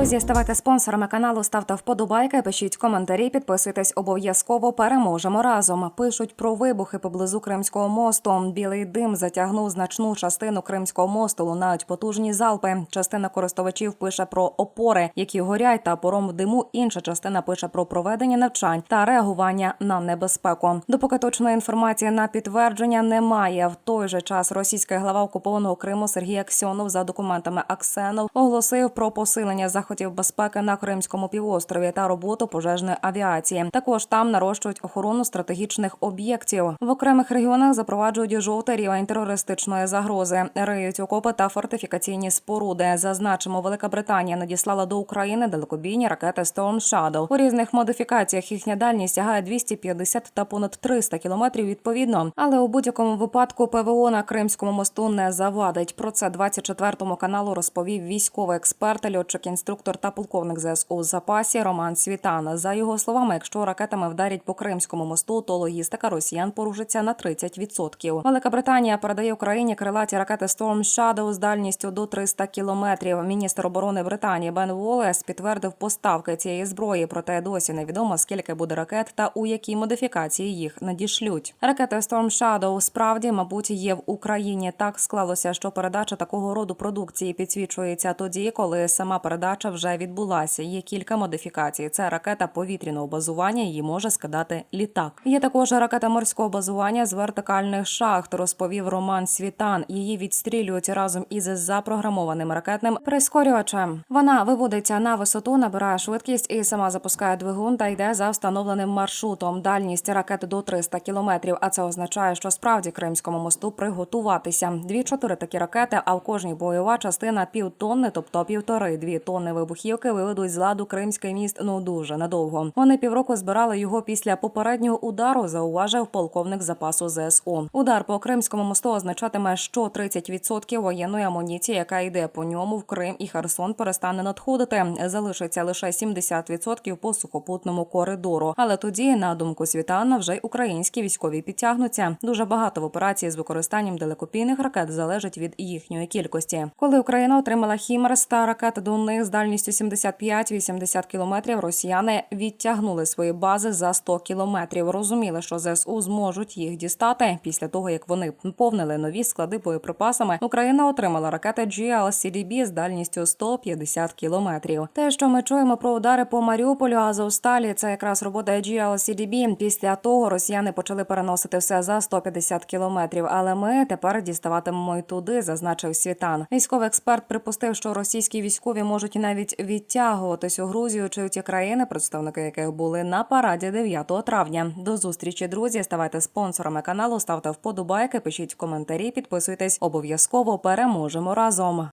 Друзі, ставайте спонсорами каналу, ставте вподобайки, пишіть коментарі, підписуйтесь обов'язково. Переможемо разом. Пишуть про вибухи поблизу Кримського мосту. Білий дим затягнув значну частину Кримського мосту. Лунають потужні залпи. Частина користувачів пише про опори, які горять, та пором в диму. Інша частина пише про проведення навчань та реагування на небезпеку. Допоки точної інформації на підтвердження немає. В той же час російська глава окупованого Криму Сергій Аксьонов за документами Аксенов оголосив про посилення заходів безпеки на Кримському півострові та роботу пожежної авіації. Також там нарощують охорону стратегічних об'єктів. В окремих регіонах запроваджують жовтий рівень терористичної загрози, риють окопи та фортифікаційні споруди. Зазначимо, Велика Британія надіслала до України далекобійні ракети Storm Shadow. У різних модифікаціях їхня дальність сягає 250 та понад 300 кілометрів відповідно. Але у будь-якому випадку ПВО на Кримському мосту не завадить. Про це 24 каналу розповів військовий експерт, льотчик, інструктор та полковник ЗСУ в запасі Роман Світан. За його словами, якщо ракетами вдарять по Кримському мосту, то логістика росіян порушиться на 30%. Велика Британія передає Україні крилаті ракети Storm Shadow з дальністю до 300 кілометрів. Міністр оборони Британії Бен Волес підтвердив поставки цієї зброї, проте досі невідомо скільки буде ракет та у якій модифікації їх надішлють. Ракети Storm Shadow справді, мабуть, є в Україні. Так склалося, що передача такого роду продукції підсвічується тоді, коли сама передача вже відбулася. Є кілька модифікацій. Це ракета повітряного базування. Її може скидати літак. Є також ракета морського базування з вертикальних шахт. Розповів Роман Світан. Її відстрілюють разом із запрограмованим ракетним прискорювачем. Вона виводиться на висоту, набирає швидкість і сама запускає двигун та йде за встановленим маршрутом. Дальність ракети до 300 кілометрів. А це означає, що справді Кримському мосту приготуватися. Дві-чотири такі ракети, а в кожній бойова частина півтонни, тобто півтори-дві тонни вибухівки виведуть з ладу Кримський міст ну дуже надовго. Вони півроку збирали його після попереднього удару. Зауважив полковник запасу ЗСУ. Удар по Кримському мосту означатиме, що 30% воєнної амуніції, яка йде по ньому в Крим і Херсон, перестане надходити. Залишиться лише 70% по сухопутному коридору. Але тоді, на думку Світана, вже й українські військові підтягнуться. Дуже багато в операції з використанням далекопійних ракет залежить від їхньої кількості. Коли Україна отримала Хімерс та ракети до них з дальністю 75-80 кілометрів, росіяни відтягнули свої бази за 100 кілометрів. Розуміли, що ЗСУ зможуть їх дістати після того, як вони повнили нові склади боєприпасами. Україна отримала ракети GLCDB з дальністю 150 кілометрів. Те, що ми чуємо про удари по Маріуполю, Азовсталі, це якраз робота GLCDB. Після того росіяни почали переносити все за 150 кілометрів. Але ми тепер діставатимемо й туди, зазначив Світан. Військовий експерт припустив, що російські військові можуть навіть відтягуватись у Грузію чи у ті країни, представники яких були на параді 9 травня. До зустрічі, друзі. Ставайте спонсорами каналу, ставте вподобайки, пишіть коментарі, підписуйтесь. Обов'язково переможемо разом.